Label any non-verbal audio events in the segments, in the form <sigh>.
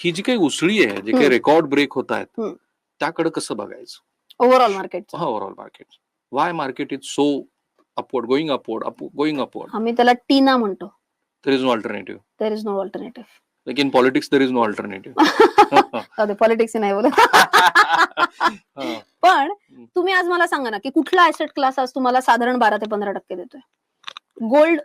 ही जी काही उसळी आहे जे काही. रेकॉर्ड ब्रेक होत आहेत. त्याकडे कसं बघायचं? ओव्हरऑल मार्केट हा overall market why market is so upward going upward going upward आम्ही त्याला टीना म्हणतो. There is no alternative there is no alternative like in politics there is no alternative politics नाही बोलत. <laughs> पण तुम्ही आज मला सांगा ना की कुठला ऍसेट क्लास आज तुम्हाला साधारण बारा ते पंधरा टक्के देतोय? गोल्ड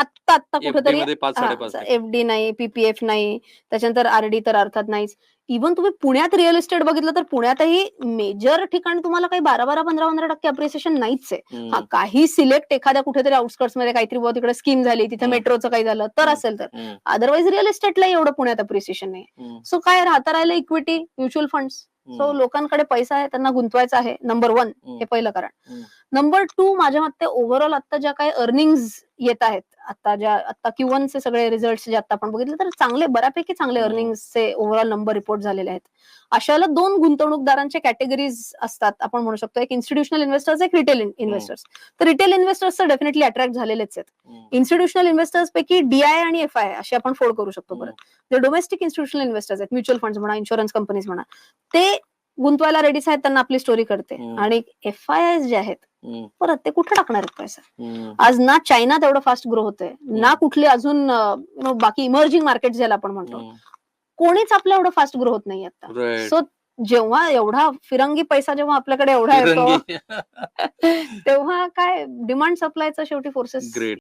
आत्ता आत्ता कुठेतरी मध्ये पाच साडेपाच टक्के. एफ डी नाही पीपीएफ नाही त्याच्यानंतर आरडी तर अर्थात नाहीच. इव्हन तुम्ही पुण्यात रिअल इस्टेट बघितलं तर पुण्यातही मेजर ठिकाणी तुम्हाला काही बारा बारा पंधरा पंधरा टक्के अप्रिसिएशन नाहीच आहे. हा काही सिलेक्ट एखाद्या कुठेतरी आउटस्कर्ट्समध्ये काहीतरी तिकडे स्कीम झाली तिथे. मेट्रोचं काही झालं तर. असेल तर. अदरवाईज रिअल इस्टेटला एवढं पुण्यात अप्रिसिएशन नाही. सो काय राहता राहिलं इक्विटी म्युच्युअल फंड्स सो लोकांकडे पैसा आहे त्यांना गुंतवायचा आहे. Number one. हे पहिलं कारण. नंबर टू माझ्या मते ओव्हरऑल आता ज्या काही अर्निंग येत आहेत. आता ज्या आता Q1 चे सगळे रिझल्ट जे आता आपण बघितले तर चांगले बऱ्यापैकी चांगले. अर्निंगचे ओव्हरऑल नंबर रिपोर्ट झालेले आहेत. अशाला दोन गुंतवणूकदारांचे कॅटेगरीज असतात. आपण म्हणू शकतो एक इन्स्टिट्यूशनल इन्व्हेस्टर्स एक रिटेल इन्व्हेस्टर्स तर रिटेल इन्व्हेस्टर्स तर डेफिनेटली अट्रॅक्ट झालेलेच आहेत. इन्स्टिट्यूशनल इन्व्हेस्टर्स पैकी डीआय आणि एफ आय असे आपण फोड करू शकतो हम्म. परत जे डोमेस्टिक इन्स्टिट्यूशनल इन्व्हेस्टर्स आहेत म्युच्युअल फंड्स म्हणा इन्शुरन्स कंपनीज म्हणा ते गुंतवायला रेडीच आहेत त्यांना आपली स्टोरी करते. आणि एफ आय आय जे आहेत परत ते कुठे टाकणार आहेत पैसा? आज ना चायना तेवढं फास्ट ग्रो होतंय. ना कुठली अजून बाकी इमर्जिंग मार्केट ज्याला आपण म्हणतो. कोणीच आपलं एवढं फास्ट ग्रो होत नाही आता. सो जेव्हा एवढा फिरंगी पैसा जेव्हा आपल्याकडे एवढा येतो <laughs> तेव्हा काय डिमांड सप्लायचा शेवटी फोर्सेस ग्रेट